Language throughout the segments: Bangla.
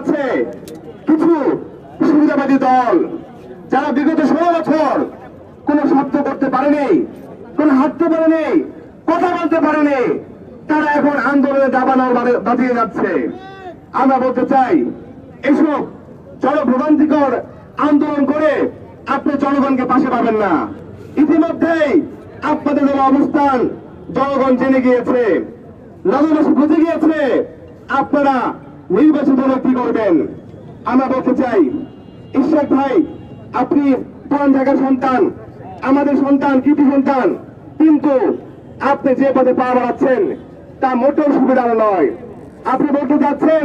যাচ্ছে কিছু সুবিধাবাদী দল যারা বিগত ষোলো বছর কোনো শব্দ করতে পারেনি, কোনো হাঁটতে পারেনি, কথা বলতে পারেনি, তারা এখন আন্দোলনে দাবানোর বাজিয়ে যাচ্ছে। আমরা বলতে চাই, এসব জনভোগান্তিকর আন্দোলন করে আপনি জনগণকে পাশে পাবেন না। ইতিমধ্যেই আপনাদের অবস্থান জনগণ জেনে গিয়েছে। নগরবাসী বুঝে গিয়েছে। আপনারা নির্বাচিত হলে কি করবেন? আমরা বলতে চাই ঈশ্বর ভাই, আপনি পুরান ঢাকার সন্তান, আমাদের সন্তান, কৃতি সন্তান, কিন্তু আপনি যে পদে পা বাড়াচ্ছেন, তা মোটেও সুবিধার নয়। আপনি বলতে যাচ্ছেন,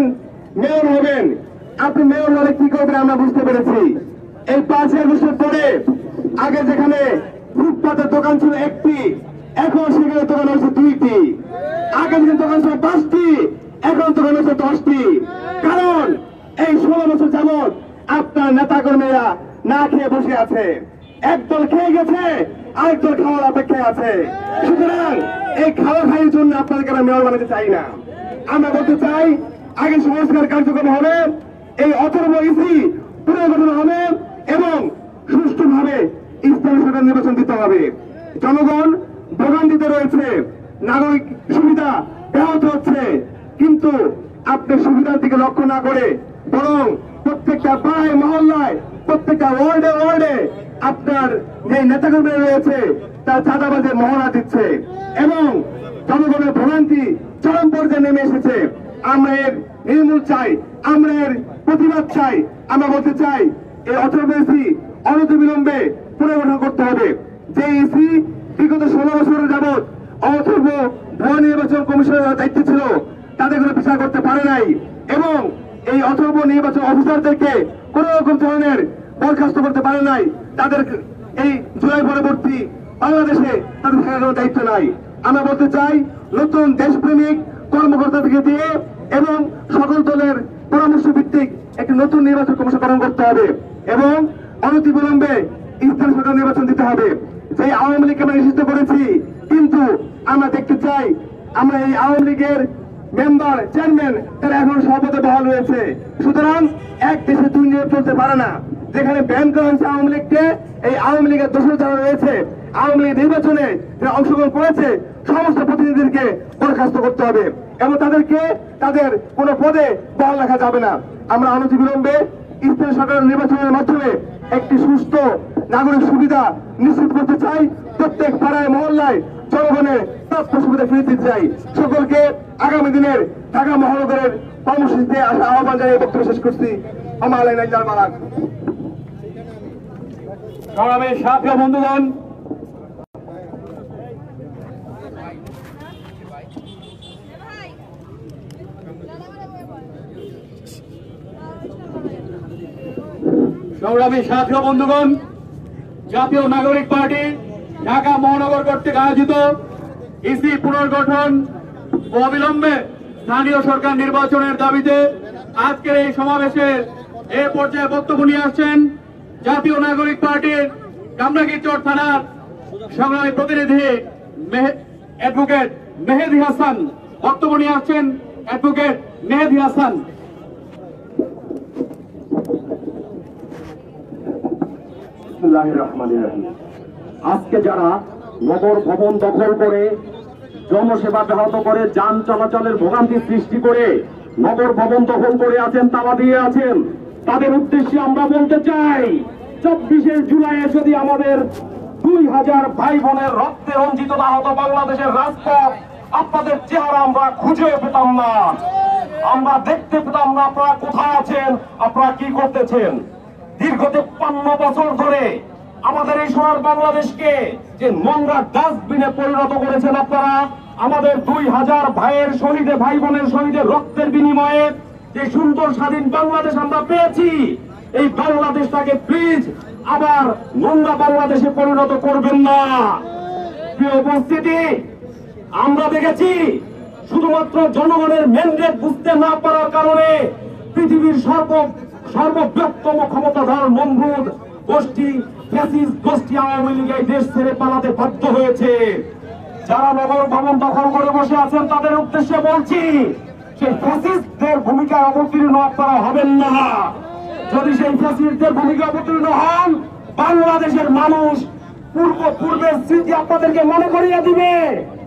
মেয়র হবেন। আপনি মেয়র হলে কি করবেন আমরা বুঝতে পেরেছি। এই পাঁচ পাঁচই বছর পরে, আগে যেখানে ফুটপাতের দোকান ছিল একটি, এখন সেখানে দোকান হয়েছে দুইটি। আগে যেখানে দোকান ছিল পাঁচটি এখন দোকান হচ্ছে দশটি। কারণ এই ষোলো বছর যাবৎ আপনার নেতা কর্মীরা না খেয়ে বসে আছে। একদল খেয়ে গেছে, আরেকদল খাওয়ার অপেক্ষায় আছে। সুতরাং এই খাওয়া খাইয়ের জন্য আপনাদেরকে আমরা মেয়র বানাতে চাই না। আমরা বলতে চাই, আগে সংস্কার কার্যক্রম হবে, এই অথর্ব ইসি পুনর্গঠন হবে এবং সুষ্ঠুভাবে স্থানীয় সরকার নির্বাচন দিতে হবে। জনগণ ভোগান্তিতে রয়েছে, নাগরিক সুবিধা ব্যাহত হচ্ছে। কিন্তু আপনি সুবিধার দিকে লক্ষ্য না করে বরং প্রত্যেকটা পাড়ায় মহল্লায়, প্রত্যেকটা ওয়ার্ডে ওয়ার্ডে আপনার যে নেতাকর্মীরা রয়েছে, তার চাঁদাবাজে মহড়া দিচ্ছে এবং জনগণের ভ্রান্তি চরম পর্যায়ে নেমে এসেছে। আমরা এর নির্মূল চাই, আমরা এর প্রতিবাদ চাই, আমরা বলতে চাই, এই এসি অনতিবিলম্বে পুনর্গঠন করতে হবে। যে ইসি বিগত ষোলো বছরের যাবৎ অথর্ব ভুয়া নির্বাচন কমিশনের দায়িত্ব ছিল তাদের কোনো বিচার করতে পারে নাই। এবং এই অথর্ব নির্বাচন অফিসারদেরকে কোন রকম ধরনের বরখাস্ত করতে পারে নাই। তাদের এই জুলাই পরবর্তী বাংলাদেশে তাদের থাকার কোনো দায়িত্ব নাই। আমরা বলতে চাই, নতুন দেশপ্রেমিক কর্মকর্তাদেরকে দিয়ে এবং সকল দলের পরামর্শ ভিত্তিক একটি নতুন নির্বাচন কমিশন গঠন করতে হবে এবং অনতিবিলম্বে স্থানীয় সরকার নির্বাচন দিতে হবে। যে আওয়ামী লীগকে আমরা নিষিদ্ধ করেছি, কিন্তু আমরা দেখতে চাই, আমরা এই আওয়ামী লীগের মেম্বার, চেয়ারম্যান, তারা এখন সভাপতি বহাল রয়েছে। সুতরাং এক দেশে দুই নিয়োগ চলতে পারে না। যেখানে ব্যান করা হয়েছে আওয়ামী লীগকে, এই আওয়ামী লীগের দোষর যারা রয়েছে, আওয়ামী লীগ নির্বাচনে যারা অংশগ্রহণ করেছে, সমস্ত প্রতিনিধিদেরকে বরখাস্ত করতে হবে। এবং তাদেরকে তাদের কোনো পদে বহাল রাখা যাবে না। আমরা অনতিবিলম্বে স্থানীয় সরকার নির্বাচনের মাধ্যমে একটি সুস্থ নাগরিক সুবিধা নিশ্চিত করতে চাই। প্রত্যেক পাড়ায়, মহল্লায় জনগণের প্রাপ্য সুবিধা ফিরে দিতে চাই। সকলকে আগামী দিনের ঢাকা মহানগরের কর্মসূচিতে আসা আহ্বান জানিয়ে বক্তব্য শেষ করছি। আমার মালাক। বন্ধুগণ সংগ্রামী বন্ধুগণ, জাতীয় নাগরিক পার্টি ঢাকা মহানগর কর্তৃক আয়োজিত ইসি পুনর্গঠন ও অবিলম্বে স্থানীয় সরকার নির্বাচনের দাবিতে আজকের এই সমাবেশের এ পর্যায়ে বক্তব্য নিয়ে আসছেন জাতীয় নাগরিক পার্টির কামরাগীরচর থানার সংগ্রামী প্রতিনিধি অ্যাডভোকেট মেহেদি হাসান বক্তব্য নিয়ে আসছেন অ্যাডভোকেট মেহেদি হাসান। আজকে যারা নগর ভবন দখল করে জনসেবা ব্যাহত করে, যান চলাচলের ভোগান্তি সৃষ্টি করে, নগর ভবন দখল করে আছেন, তালা দিয়ে আছেন। তাদের উদ্দেশ্যে আমরা বলতে চাই, চব্বিশে জুলাই যদি আমাদের দুই হাজার ভাই বোনের রক্তে রঞ্জিত না হতো বাংলাদেশের রাজপথ আপনাদের চেহারা আমরা খুঁজে পেতাম না। আমরা দেখতে পেতাম না আপনারা কোথায় আছেন, আপনারা কি করতেছেন। দীর্ঘ তেপ্পান্ন বছর ধরে আমাদের এই সোনার বাংলাদেশকে যে নোংরা ডাস্টবিনে পরিণত করেছেন আপনারা, আমাদের দুই হাজার ভাইয়ের শহীদে, ভাই বোনের শহীদের রক্তের বিনিময়ে যে সুন্দর স্বাধীন বাংলাদেশ আমরা পেয়েছি, এই বাংলাদেশটাকে প্লিজ আবার নোংরা বাংলাদেশে পরিণত করবেন না। প্রিয় উপস্থিতি, আমরা দেখেছি শুধুমাত্র জনগণের ম্যান্ডেট বুঝতে না পারার কারণে পৃথিবীর সর্ব সর্ববৃহত্তম ক্ষমতাধর নমরুদ গোষ্ঠী ফ্যাসিস গোষ্ঠী আওয়ামী লীগ এই দেশ ছেড়ে পালাতে বাধ্য হয়েছে। যারা নগর ভবন দখল করে বসে আছেন, তাদের উদ্দেশ্যে বলছি, সেই ফ্যাসিস্টদের ভূমিকায় অবতীর্ণ আপনারা হবেন না। যদি সেই ফ্যাসিস্টদের ভূমিকা অবতীর্ণ হন, বাংলাদেশের মানুষ পূর্ব পূর্বের স্মৃতি আপনাদেরকে মনে করিয়ে দিবে।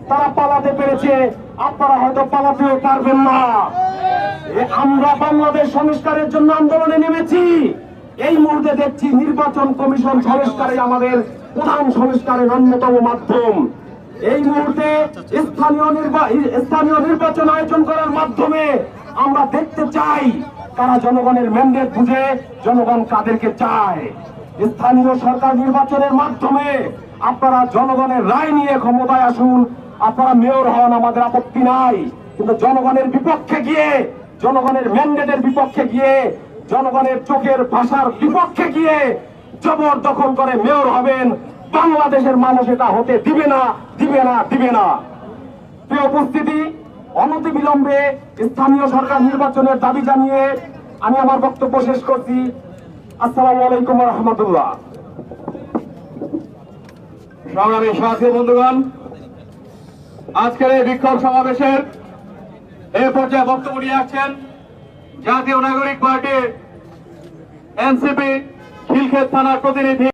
তারা পালাতে পেরেছে, আপনারা হয়তো পালাতেও পারবেন না। আমরা বাংলাদেশ সংস্কারের জন্য আন্দোলনে নেমেছি। এই মুহূর্তে দেখছি নির্বাচন কমিশন সংস্কারে আমাদের প্রধান সংস্কারের অন্যতম মাধ্যম। এই মুহূর্তে স্থানীয় স্থানীয় নির্বাচন আয়োজন করার মাধ্যমে আমরা দেখতে চাই তারা জনগণের ম্যান্ডেট বুঝে জনগণ কাদেরকে চায়। স্থানীয় সরকার নির্বাচনের মাধ্যমে আপনারা জনগণের রায় নিয়ে ক্ষমতায় আসুন, আপনারা মেয়র হন, আমাদের আপত্তি নাই। কিন্তু জনগণের বিপক্ষে গিয়ে, জনগণের ম্যান্ডেটের বিপক্ষে গিয়ে জনগণের চোখের ভাষার বিপক্ষে গিয়ে জবর দখল করে মেয়র হবেন, বাংলাদেশের মানুষ এটা হতে দিবে না দিবে না দিবে না। প্রিয় উপস্থিতি অনতি বিলম্বে স্থানীয় সরকার নির্বাচনের দাবি জানিয়ে আমি আমার বক্তব্য শেষ করছি। আসসালামু আলাইকুম রহমতুল্লাহ। সংগ্রামী সাথী বন্ধুগণ, আজকের এই বিক্ষোভ সমাবেশের এ পর্যায়ে বক্তব্য নিয়ে আসছেন জাতীয় নাগরিক পার্টির এনসিপি খিলক্ষেত থানার প্রতিনিধি